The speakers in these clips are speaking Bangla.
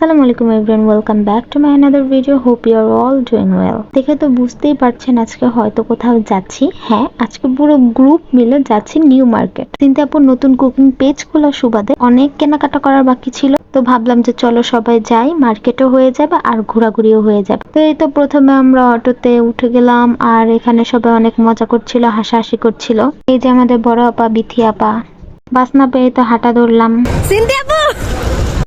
আসসালামু আলাইকুম everyone welcome back to my another video hope you are all doing well দেখে তো বুঝতেই পারছেন আজকে হয়তো কোথাও যাচ্ছি। হ্যাঁ আজকে পুরো গ্রুপ মিলে যাচ্ছি নিউ মার্কেট চিন্তা আপুর নতুন কুকিং পেজ খোলার সুবাদে। অনেক কেনাকাটা করার বাকি ছিল। তো ভাবলাম যে চলো সবাই যাই মার্কেটও হয়ে যাবে আর ঘোরাঘুরিও হয়ে যাবে। তো এই তো প্রথমে আমরা অটোতে উঠে গেলাম আর এখানে সবাই অনেক মজা করছিল, হাসাহাসি করছিল। এই যে আমাদের বড় আপা, বিথি আপা। বাস না পেয়ে তো হাঁটা ধরলাম।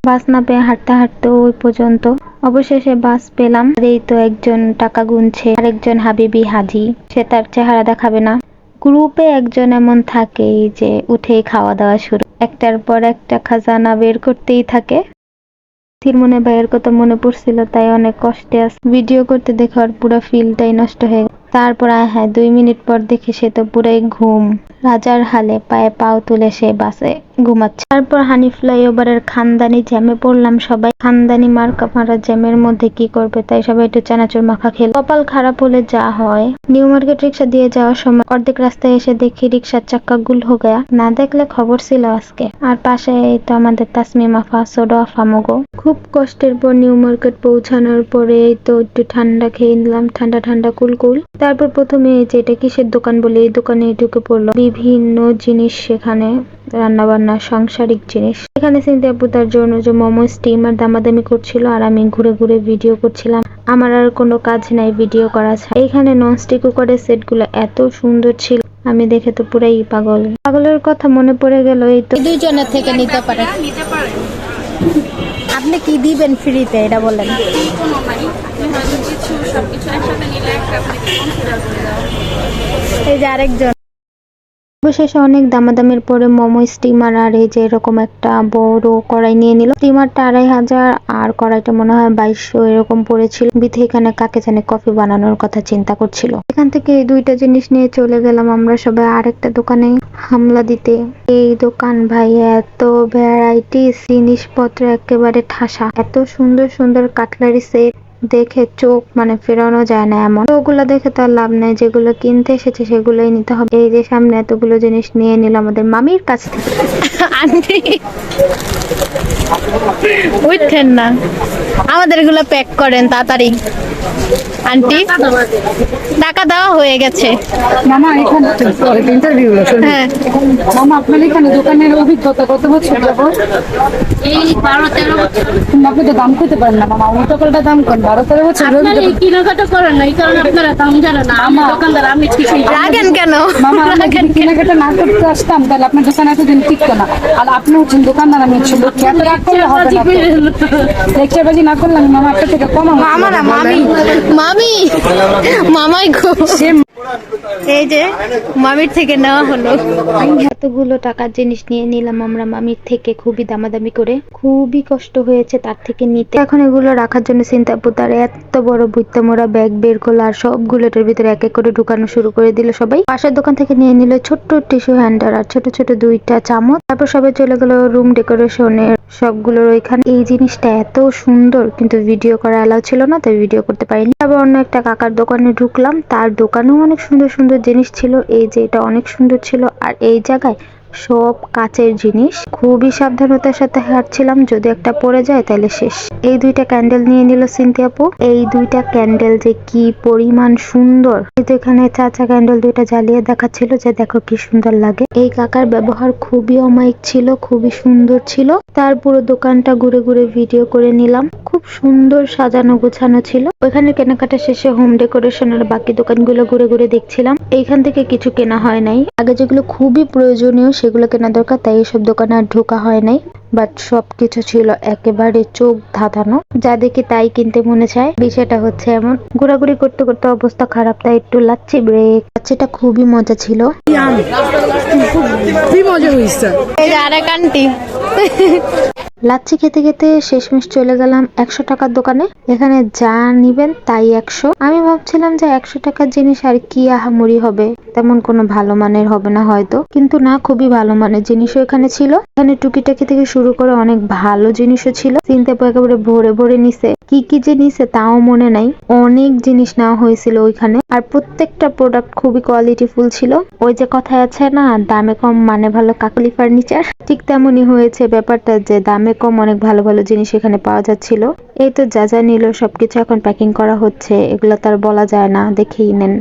বাস না পেয়ে হাঁটতে হাঁটতে ওই পর্যন্ত। অবশেষে বাস পেলাম। এই তো একজন টাকা গুনছে, আরেকজন হাবিবি হাজি। সে তার চেহারা দেখাবে না। গ্রুপে একজন এমন থাকে যে উঠেই খাওয়া দাওয়া শুরু। একটার পর একটা খাজানা বের করতেই থাকে। মনে ভাইয়ের কথা মনে পড়ছিল, তাই অনেক কষ্টে আছে। ভিডিও করতে দেখে পুরো ফিলটাই নষ্ট হয়ে তারপর আয় হ্যাঁ দুই মিনিট পর দেখি সে তো পুরাই ঘুম। রাজার হালে পায়ে পাও তুলে সে বাসে ঘুমাচ্ছে। তারপর হানি ফ্লাইওভারের খানদানি জ্যামে পড়লাম সবাই। খানদানি মার্কা মারা জ্যামের মধ্যে কি করবে, তাই সবাই একটু চানাচুর মাখা খেল। কপাল খারাপ হলে যা হয়। নিউ মার্কেট রিক্সা দিয়ে যাওয়ার সময় অর্ধেক রাস্তায় এসে দেখি রিক্সার চাক্কা গুল হো গয়া। না দেখলে খবর ছিল আজকে। আর পাশে এই তো আমাদের তাসমিমা ফা, সোডা ফামোগো খুব কষ্টের পর নিউ মার্কেট পৌঁছানোর পরে এই তো একটু ঠান্ডা খেয়ে নিলাম, ঠান্ডা ঠান্ডা কুলকুল। তারপর প্রথমে এই যে এটা কিসের দোকান বলে এই দোকানে ঢুকে পড়ল। বিভিন্ন জিনিস সেখানে রান্না বান্না সাংসারিক জিনিস। এখানে সিনথি আপু তার জন্য যে মোমো স্টিমার দামাদামি করছিল আর আমি ঘুরে ঘুরে ভিডিও করছিলাম। আমার আর কোনো কাজ নাই ভিডিও করা ছাড়া। এখানে ননস্টিক কুকারের সেটগুলো এত সুন্দর ছিল, আমি দেখে তো পুরাই পাগল। পাগলের কথা মনে পড়ে গেল, এই তো। দুইজনের থেকে নিতে পারে। আপনি কি দিবেন ফ্রিতে এটা বলেন। আরেকজন। অবশেষে অনেক দামাদামির পরে মোমো স্টিমার আর এই যে এরকম একটা বড় কড়াই নিয়ে নিল। স্টিমারটা আড়াই হাজার, আর কড়াইটা মনে হয় বাইশশো এরকম পড়েছিল। বিথে এখানে কাকে জানে কফি বানানোর কথা চিন্তা করছিল। এখান থেকে এই দুইটা জিনিস নিয়ে চলে গেলাম আমরা সবাই আরেকটা দোকানে হামলা দিতে। এই দোকান ভাই এত ভ্যারাইটিস, জিনিসপত্র একেবারে ঠাসা। এত সুন্দর সুন্দর কাটলারি সেট দেখে চোখ মানে ফেরানো যায় না এমন। ওগুলো দেখে তো আর লাভ নেই, যেগুলো কিনতে এসেছে সেগুলোই নিতে হবে। এই যে সামনে এতগুলো জিনিস নিয়ে নিল আমাদের মামির কাছ থেকে। আন্টি। উঠছেন না। আমাদের এগুলো প্যাক করেন, তাড়াতাড়ি। আন্টি? টাকা দেওয়া হয়ে গেছে। মামা এখানে ইন্টারভিউ হ্যাঁ। মামা আপনার এখানে দোকানের অভিজ্ঞতা কত বছর যাবত এই বারো তেরো বছর। আপনি তো দাম করতে পারেন না মামা। টাকাটা দাম করেন। বারো তেরো বছর আপনার এই কেনাকাটা করেন না এই কারণে আপনারা দাম জানেন না। আমি দোকানদার আমি। রাগেন কেন? মামা আমরা যদি কেনাকাটা না করতে আসতাম তাহলে আপনার দোকান এতদিন টিকতো না। আর আপনি হচ্ছেন দোকানদার আমি হচ্ছি লোক। এত রাগ করলে হবে না লেকচারবাজি না করলে আমি মামা আপনার থেকে কম মামা না মামি। মামি মামাই গো এই যে মামির থেকে নেওয়া হলো। এতগুলো টাকার জিনিস নিয়ে নিলাম আমরা মামির থেকে, খুবই দামাদামি করে। খুবই কষ্ট হয়েছে তার থেকে নিতে। এখন এগুলো রাখার জন্য এত বড় ব্যাগ বের করল আর ভিতরে এক এক করে ঢুকানো শুরু করে দিল সবাই। পাশের দোকান থেকে নিয়ে নিল ছোট্ট টিস্যু হ্যান্ডার আর ছোট ছোট দুইটা চামচ। তারপর সবাই চলে গেল রুম ডেকোরেশনের সবগুলোর ওইখানে। এই জিনিসটা এত সুন্দর, কিন্তু ভিডিও করা অ্যালাউ ছিল না, তাই ভিডিও করতে পারিনি। তারপর অন্য একটা কাকার দোকানে ঢুকলাম, তার দোকানেও অনেক সুন্দর সুন্দর জিনিস ছিল। এই যে এটা অনেক সুন্দর ছিল। আর এই জায়গায় সব কাচের জিনিস। খুবই সাবধানতার সাথে হাঁটছিলাম। যদি একটা পড়ে যায় তাহলে শেষ। এই দুইটা ক্যান্ডেল নিয়ে নিল সিনথিয়াপু এই দুইটা ক্যান্ডেল যে কি পরিমাণ সুন্দর। কিন্তু এখানে চাচা ক্যান্ডেল দুইটা জ্বালিয়ে দেখাচ্ছিল যে দেখো কি সুন্দর লাগে। এই কাকার ব্যবহার খুবই অমায়িক ছিল, খুবই সুন্দর ছিল। তার পুরো দোকানটা ঘুরে ঘুরে ভিডিও করে নিলাম। খুব সুন্দর সাজানো গোছানো ছিল। ওইখানে কেনাকাটা শেষে হোম ডেকোরেশনের বাকি দোকানগুলো ঘুরে ঘুরে দেখছিলাম। এইখান থেকে কিছু কেনা হয় নাই। আগে যেগুলো খুবই প্রয়োজনীয় সেগুলো কেনা দরকার, তাই এসব দোকানে আর ঢোকা হয় নাই। বাট সবকিছু ছিল একেবারে চোখ ধাঁধানো যা দেখি তাই কিনতে মনে চায়। বিষয়টা হচ্ছে এমন। ঘোরাঘুরি করতে করতে অবস্থা খারাপ, তাই একটু লাগছে ব্রেক লাচ্ছিটা খুবই মজা ছিল। মজা হয়েছে। আরেক আন্টি লাচ্ছি খেতে খেতে শেষমেশ চলে গেলাম একশো টাকার দোকানে। এখানে যা নিবেন তাই একশো। আমি ভাবছিলাম যে একশো টাকার জিনিস আর কি আহামরি হবে। তেমন কোনো ভালো মানের হবে না হয়তো। কিন্তু না খুবই ভালো মানের জিনিসও এখানে ছিল। এখানে টুকিটাকি থেকে শুরু করে অনেক ভালো জিনিসও ছিল। চিনতে একেবারে ভরে ভরে নিছে। কি কি নিছে তাও মনে নাই। অনেক জিনিস নেওয়া হয়েছিল ওইখানে। আর প্রত্যেকটা প্রোডাক্ট খুবই কোয়ালিটিফুল ছিল। ওই যে কথায় আছে না, দামে কম মানে ভালো কাকলি ফার্নিচার ঠিক তেমনই হয়েছে ব্যাপারটা যে দামে কম অনেক ভালো ভালো জিনিস এখানে পাওয়া যাচ্ছিল। এই তো যা যা নিল সবকিছু এখন প্যাকিং করা হচ্ছে। এগুলো তার বলা যায় না, দেখেই নেন।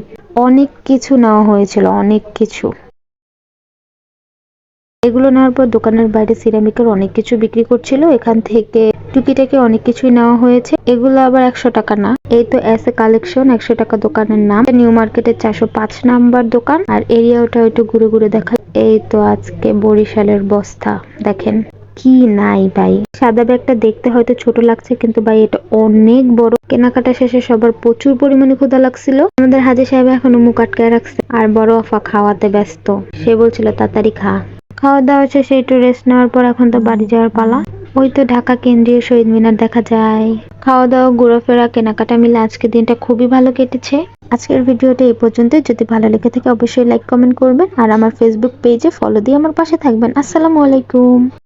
অনেক কিছু নেওয়া হয়েছিল, অনেক কিছু। এগুলো নেওয়ার পর দোকানের বাইরে সিরামিকের অনেক কিছু বিক্রি করছিল। এখান থেকে টুকিটাকি অনেক কিছুই নেওয়া হয়েছে। এগুলো আবার একশো টাকা না। এই তো এস এ কালেকশন, একশো টাকা দোকানের নাম। নিউ মার্কেটের চারশো পাঁচ নাম্বার দোকান। আর এরিয়া ওটা একটু ঘুরে ঘুরে দেখা। এই তো আজকে বরিশালের বস্তা। দেখেন, কি নাই ভাই। সাদা ব্যাগটা দেখতে হয়তো ছোট লাগছে, কিন্তু ভাই এটা অনেক বড়। কেনাকাটা শেষে সবার প্রচুর পরিমাণে ক্ষুধা লাগছিল। আমাদের হাজি সাহেব এখনও মুখ আটকে রাখছে। আর বড় আফা খাওয়াতে ব্যস্ত। সে বলছিল, তাড়াতাড়ি খা। খাওয়া দাওয়া শেষে একটু রেস্ট নেওয়ার পর এখন তো বাড়ি যাওয়ার পালা। ওই তো ঢাকা কেন্দ্রীয় শহীদ মিনার দেখা যায়। খাওয়া দাওয়া ঘোরাফেরা, কেনাকাটা মিলে আজকের দিনটা খুবই ভালো কেটেছে। আজকের ভিডিওটা এই পর্যন্ত যদি ভালো লেগে থাকে অবশ্যই লাইক কমেন্ট করবেন। আর আমার ফেসবুক পেজে ফলো দিয়ে আমার পাশে থাকবেন। আসসালামু আলাইকুম।